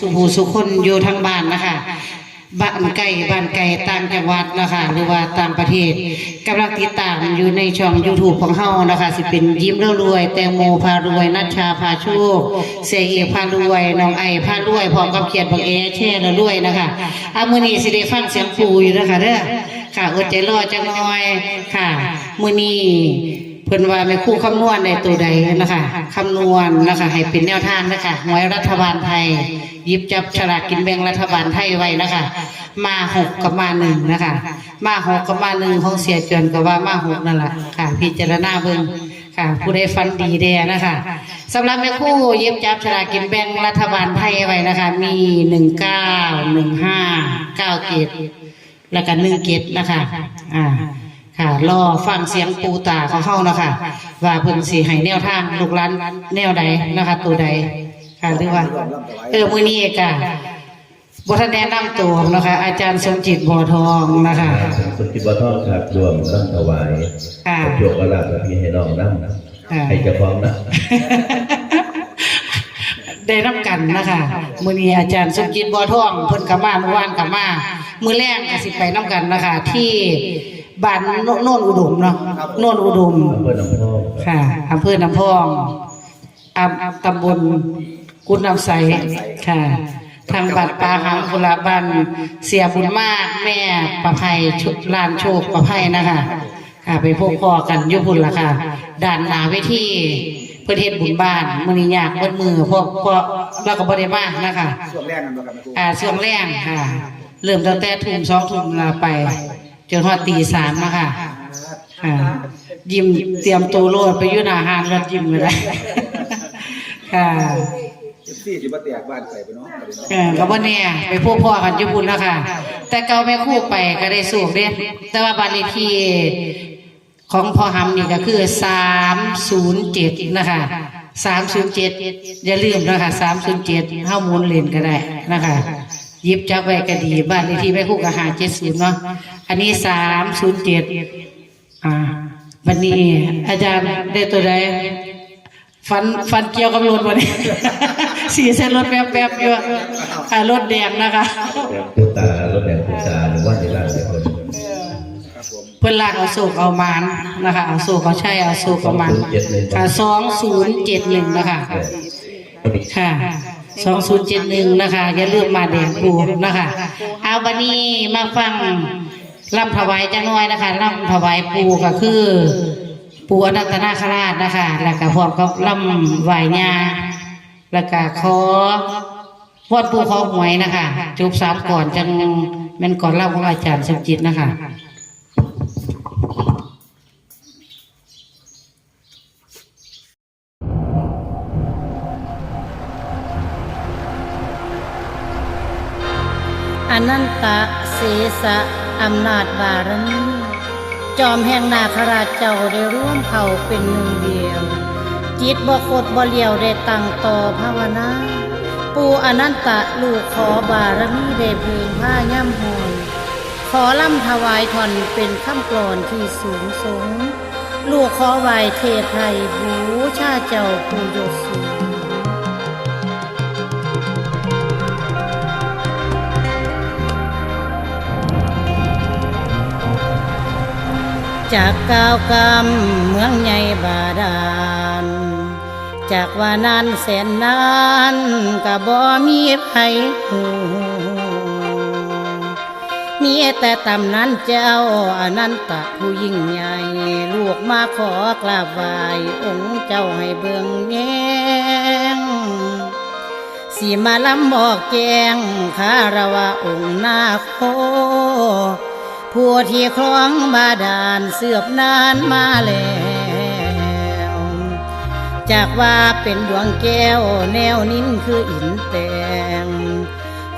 สุภูสุคนอยู่ทางบ้านนะคะบ้านไก่บ้านไก่ต่างจังหวัดนะคะหรือว่าต่างประเทศกำลังติดตามอยู่ในช่อง YouTube ของเฮานะคะสิเป็นยิ้มแล้วรวย แตงโมพารวยนัชชาพาโชคเสยเอพารวยน้องไอพารวยพร้อมกับเขียนบักเอแช่แล้วรวยนะคะอามือนี้สิได้ฟังเสียงปูอยู่นะคะเด้อค่ะอดใจรอจังหน่อยค่ะมือนี้ เพิ่นว่าแม่ครู่คำนวณในตัวใดนะคะคำนวณนะคะให้เป็นแนวทางนะคะหวยรัฐบาลไทยหยิบจับฉลากกินแบ่งรัฐบาลไทยไว้นะคะ มาหกกับมาหนึ่งนะคะ มาหกกับมาหนึ่งของเสียจวนก็ว่ามาหกนั่นแหละค่ะ พิจารณาเบิ่งค่ะ ผู้ใดฟันดีแดนะคะสำหรับแม่คู่ยิบจับฉลากกินแบ่งรัฐบาลไทยไว้นะคะ มีหนึ่งเก้าหนึ่งห้าเก้าเกตแล้วก็หนึ่งเกตนะคะอ่า ค่ะรอฟังเสียงปูตาของเขานะคะว่าเพิ่นสิให้แนวทางลูกหลานแนวใดนะคะ ตัวใดค่ะหรือว่า เออมื้อนี้ก็บ่ทันแนะนำตัวนะคะ อาจารย์สมจิตบ่อทองนะคะสุกิบทองครับรวมน้ำถวายค่ะโยกกระลาบพี่ให้น้องน้ค่ะำให้เจ้าของนะได้นํกันนะคะมื้อนี้อาจารย์สมจิตบ่อทองเพิ่นก็มาเมื่อวานก็มา มื้อแรกก็สิไปนํกันนะคะ ที่ บ้านโนโน่นอุดมเนาะโน่นอุดมอำเภอหนองพอกค่ะอำเภอน้ำพองอำตำบลกุดน้ำใสค่ะ ทางบัดปลาหังกุลาบันเสียบุญมากแม่ประภัยชุดลานโชคประภัยนะคะค่ะไปพบพ่อกันอยุพุนละค่ะด่านหนาเวทีเพื่อเทศบุญบ้านมือนี้ยากเบิดมือเพราะเพราะเราก็บ่ได้มานะคะช่วงแรกนั่นบ่ครับแม่ครูอ่าช่วงแรกค่ะ เริ่มตั้งแต่ทุ่มสองทุ่มลาไป จนฮอดตีสามนะคะค่ะยิ้มเตรียมตัวโลดไปอยุ่หนาหานรถยิ้มเลยนะค่ะเอฟซีสิบ่แตกบ้านไปไปเนาะเออก็บ่แน่ไปพวกพ่อกันญี่ปุ่นแล้วค่ะ แต่เก่าแม่คู่ไปก็ได้สูกเด้แต่ว่าบ้านเลขที่ของพ่อหำนี่ก็คือสามศูนย์เจ็ดนะคะสามศูนย์เจ็ดอย่าลืมนะคะสามศูนย์เจ็ดเข้าหมูลเล่นก็ได้นะคะห ยิบจับไว้ก็ดีบ้านเลขที่แม่คู่ก็หาเจ็ดศูนย์เนาะอันนี้สามศูนย์เจ็ดอ่าวันนี้อาจารย์ได้ตัวใดฟันฟันเกี่ยวกับรถวันนี้สีเส้นรถแป๊บๆอยู่อ่ารถแดงนะคะผู้ตารถแดงผู้ตาหรือว่าในร้านเจ้าคนครับผมเพื่อนลากเอาโศกเอามานนะคะเอาโศกเอาใช่เอาโศกเอามันค่ะสองศูนย์เจ็ดหนึ่งนะคะค่ะ สองศูนย์เจ็ดหนึ่งนะคะอย่าลืมมาแดงปูนะคะ เอาบันนี้มาฟังลำถวายจังน้อยนะคะลำถวายปูก็คือปูอนันตนาคราชนะคะ แล้วก็พร้อมกับลำไหวญาแล้วก็ขอวอดปูขอหวยนะคะ จุบสามก่อนจังแม่นก่อนเล่าของอาจารย์สมจิตนะคะ นันตะเสสะอำนาจบารมีจอมแห่งนาคราชเจ้าได้ร่วมเผ่าเป็นหนึ่งเดียว จิตบ่คดบ่เลียวได้ตั้งต่อภาวนาปูอนันตะลูกขอบารมีได้พึงผ้าย่ำหอนขอล่ำถวายทอนเป็นคำกลอนที่สูงสงลูกขอไหวเทไทยบูชาเจ้าผู้ยศสูง จากก้าวกำเมืองใหญ่บาดาล จากว่านานแสนนานก็บ่มีไผหูมีแต่ตำนั้นเจ้าอนันตะผู้ยิ่งใหญ่ ลูกมาขอกราบไหว้องค์เจ้าให้เบิ่งแยงสีมาลำบอกแจงคารวะองค์นาโค ผู้ที่คล้องบาดาลเสือบนานมาแล้วจากว่าเป็นดวงแก้วแนวนิ้นคืออินแตง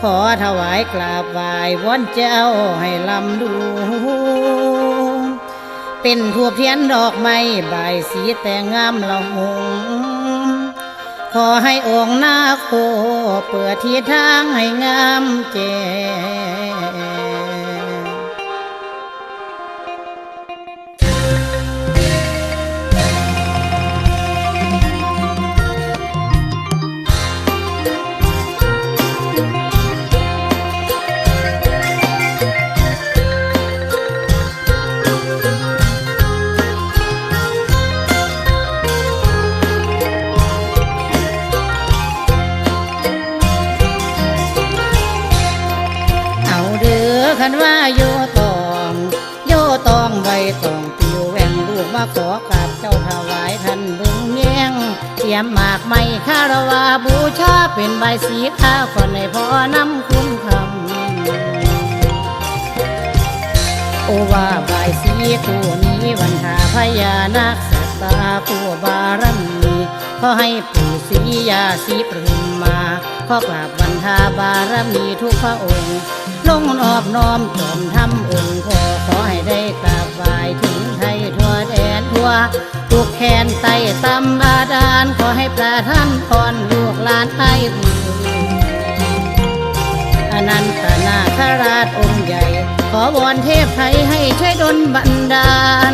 ขอถวายกราบไหว้วอนเจ้าให้ลำดู เป็นทูบเทียนดอกไม้ใบสีแต่งงามละหงขอให้องค์นาโคเปิดที่ทางให้งามแจ้ อนว่าโยตองโยตองใบตองปิวแหวงลูกมาขอกราบเจ้าถวายท่านบึงแยงเตรียมหมากไม้คารวาบูชาเป็นใบสีข้าวคนในพ่อนำคุณคำโอว่าบสีคู่นี้วันหาพญานาคสัตตาผู้บารมีขอให้ปู่ศรียาสีปรึมมาขอกราบบรรทาบารมีทุกพระองค์ ลงนอบน้อมจอมทำองค์ขอขอให้ได้กราบไหว้ถึงไทยทั่วแดนทั่วทุกแขนไต่ตำบาดาลขอให้ประท่านพรลูกหลานไทยอนันตนาคราชองค์ใหญ่ ขอวอนเทพไทยให้ช่วยดลบันดาล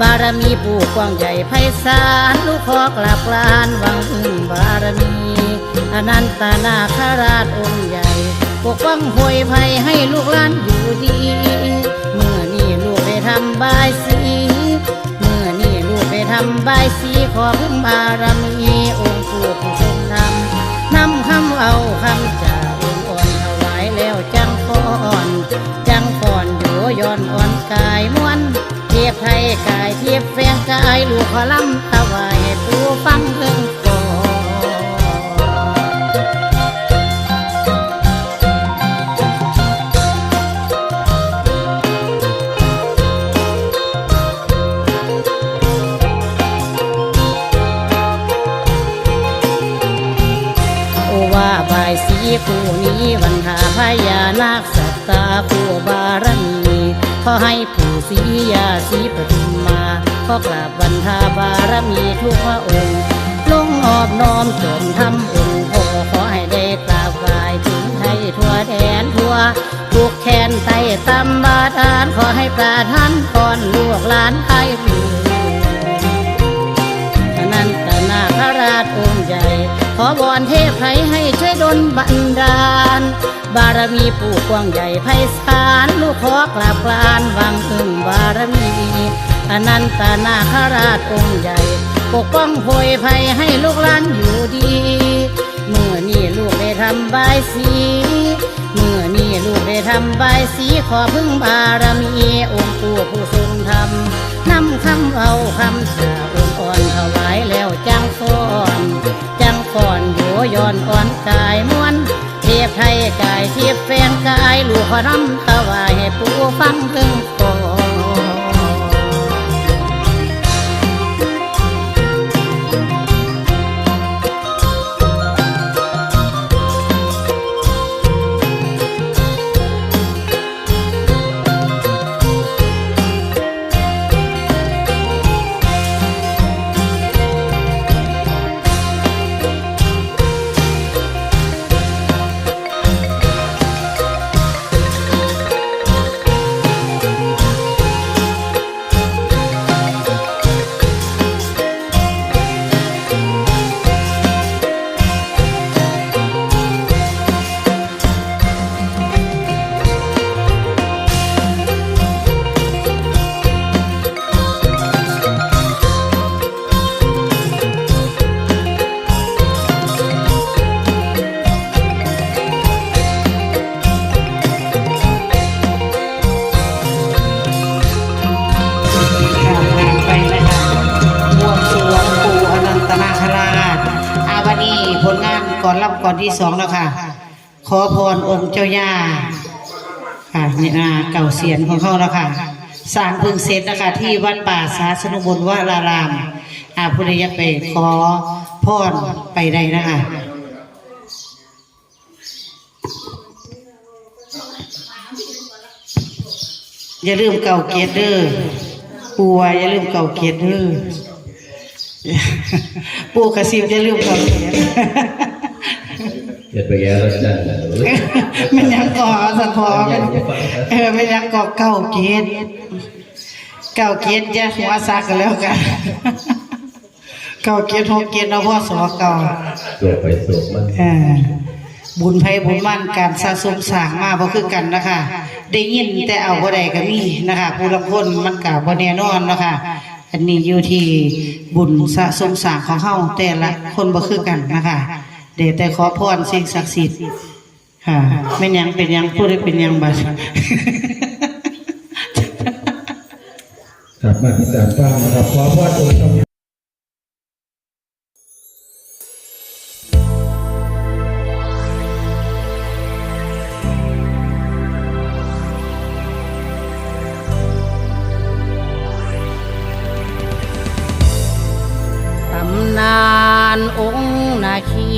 บารมีผู้กว้างใหญ่ไพศาลลูกขอกราบกรานหวังพึ่งบารมีอนันตนาคราชองค์ใหญ่ ปกป้องโพยภัยให้ลูกหลานอยู่ดี เมื่อนี่ลูกได้ทำบายสี เมื่อนี่ลูกได้ทำบายสีขอพึ่งบารมีองค์ผู้ผู้ทรงธรรมนำคำเอาคำจากองค์อ่อนถวายแล้วจังฟ้อนจังฟ้อนอยู่ย้อนอ่อนกายม้วนเทียบไทยกายเทียบแฟงกายลูกขอลำถวายให้ผู้ฟังเพิ่ง คู่นี้วันหาพญานาคสัตตาผู้บารมีขอให้ผู้ศรียาสีปทุมมาขอกราบวันทาบารมีทุกพระองค์ ลงออบน้อมจนทำองค์พ่อขอให้ได้กราบไหว้ถึงไทยทั่วแดนทั่วทุกแขนไต่ตำบาดาลขอให้ประทานพรลูกหลานไทยผู้นันตนาคราชองค์ใหญ่ ขอวอนเทพไทยให้ช่วยดลบันดาล บารมีปู่กว้างใหญ่ไพศาลลูกขอกราบกรานวังพึ่งบารมีอนันตนาคราชองค์ใหญ่ ปกป้องโพยภัยให้ลูกหลานอยู่ดี เมื่อนี่ลูกได้ทำบายสีเมื่อนี่ลูกได้ทำบายสีขอพึ่งบารมีองค์ปู่ผู้ทรงธรรมนำคำเอาคำสาองค์อ่อนถวายแล้วจังฟ้อน ก่อนอยู่ย้อนอ่อนกายม้วนเทียบไทยกายเทียบแฟนกายลูกขอนำถวายให้ปู่ฟังเพิ่งก่อน ที่สองแล้วค่ะ ขอพรองค์เจ้าย่าค่ะนี่นาเก่าเสียนของเขาแล้วค่ะสร้างพึ่งเสร็จนะคะที่วัดป่าสาสนุบุญวราราม อาผู้ใดอยากไปขอพรไปได้นะคะอย่าลืมเก่าเกียรเด้อปูว่อย่าลืมเก่าเกียรเด้อปูกระซิบอย่าลืมเก่าเกียร จ็ดไปแย่แล้วจ้ะเอ้ยมันยังก่อสันพอมันเออมันยังก่อเก่าเกียรติเก่าเกียรติอย่าหัวซักกันแล้วกันเก่าเกียรติหกเกียรติเอาพ่อสอเก่าสวดไปสวดมันเออบุญไผบุญมั่นการสะสมสร้างมาบ่คือกันนะคะได้ยินแต่เอาบ่ได้ก็มีนะคะผู้ลางคนมันก็บ่แน่นอนนะคะอันนี้อยู่ที่บุญสะสมสร้างของเฮาแต่ละคนบ่คือกันนะคะ เดี๋ยวแต่ขอพรสิ่งศักดิ์สิทธิ์ค่ะไม่ยังเป็นยังพูดได้เป็นยังบัดกลับมาที่สามฟ้านะครับขอพรองค์ คี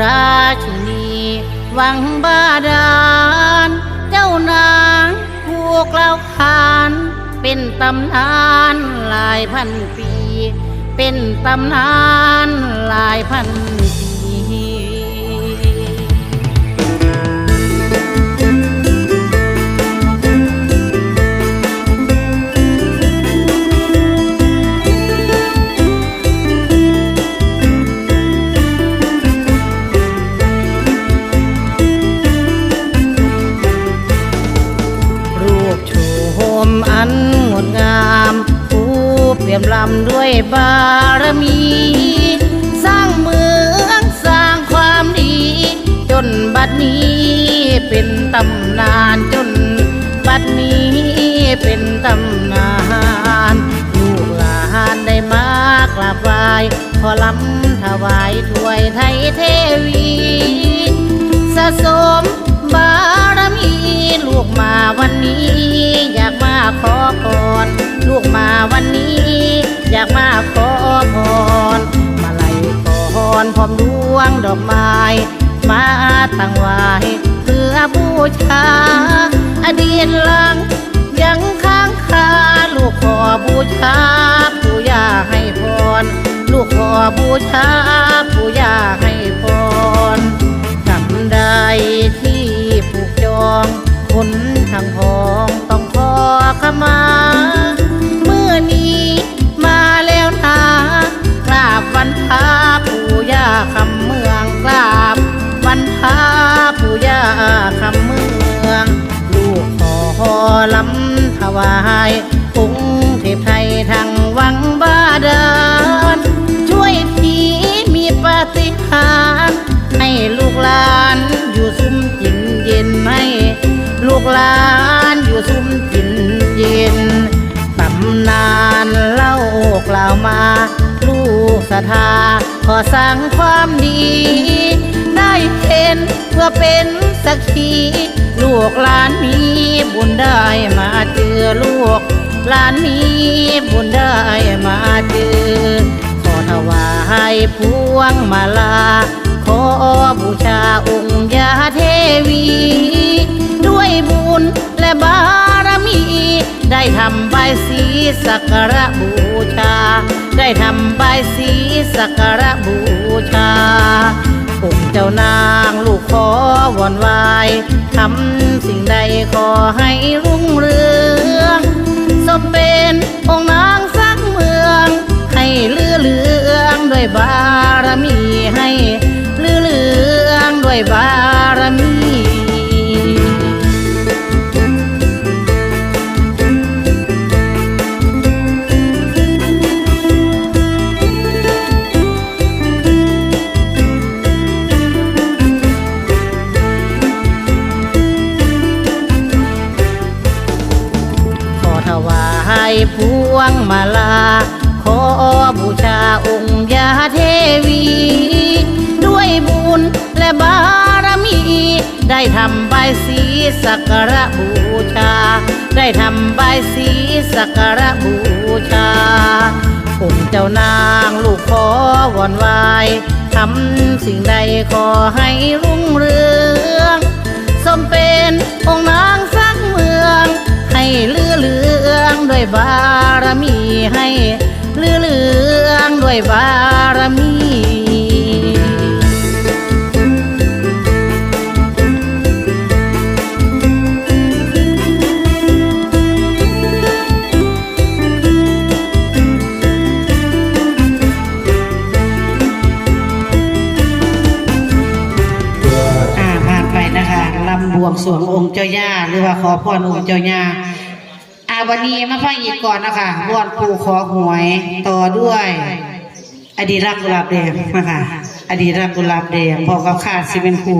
ราชินีวังบาดาล เจ้านางผู้กล่าวขานเป็นตำนานหลายพันปี เป็นตำนานหลายพัน เปี่ยมลำด้วยบารมี สร้างเมืองสร้างความดี จนบัดนี้เป็นตำนานจนบัดนี้เป็นตำนานลูกหลานได้มากราบไหว้ขอลำถวายถวยไทยเทวีสะสมบารมีลูกมาวันนี้อย ขอพรลูกมาวันนี้ อยากมาขอพรมาไล่ขอพรพร้อมดวงดอกไม้ มาตั้งไว้เพื่อบูชา อดีตหลัง ยังค้างคาลูกขอบูชาปู่ย่าให้พร ลูกขอบูชาปู่ย่าให้พรจำได้ที่ผูกจองคนทางทองต้อง ขมา เมื่อนี้ ทาขอสร้างความดี ได้เห็นเพื่อเป็นสักขีลูกหลานมีบุญได้มาเจอลูกหลานมีบุญได้มาเจอ ขอถวายพวงมาลา ขอบูชาองค์ยาเทวี วยบุญและบารมี ได้ทำใบายสีสักการะบูชา ได้ทำใบายสีสักการะบูชาองค์เจ้านางลูกขอวอนไหวายทำสิ่งใดขอให้รุ่งเรืองสมเป็นองค์นางสักเมือง ให้เลือเลืองด้วยบารมีให้เลือเลืองด้วยบารมี บารมี ได้ทำใบายสีสักการะบูชา ได้ทำใบายสีสักการะบูชาองค์เจ้านางลูกขอวอนไหวายทำสิ่งใดขอให้รุ่งเรืองสมเป็นองค์นางสร้างเมือง ให้เลือเลืองด้วยบารมีให้เลือเลืองด้วยบารมี ขอพรองค์เจ้ายาอาวันนี้มาฟังอีกก่อนนะคะบอนปูขอหวยต่อด้วย อดีรักกุหลาบแดงนะคะอดีรักกุหลาบแดงพอกับขาสิเป็นครู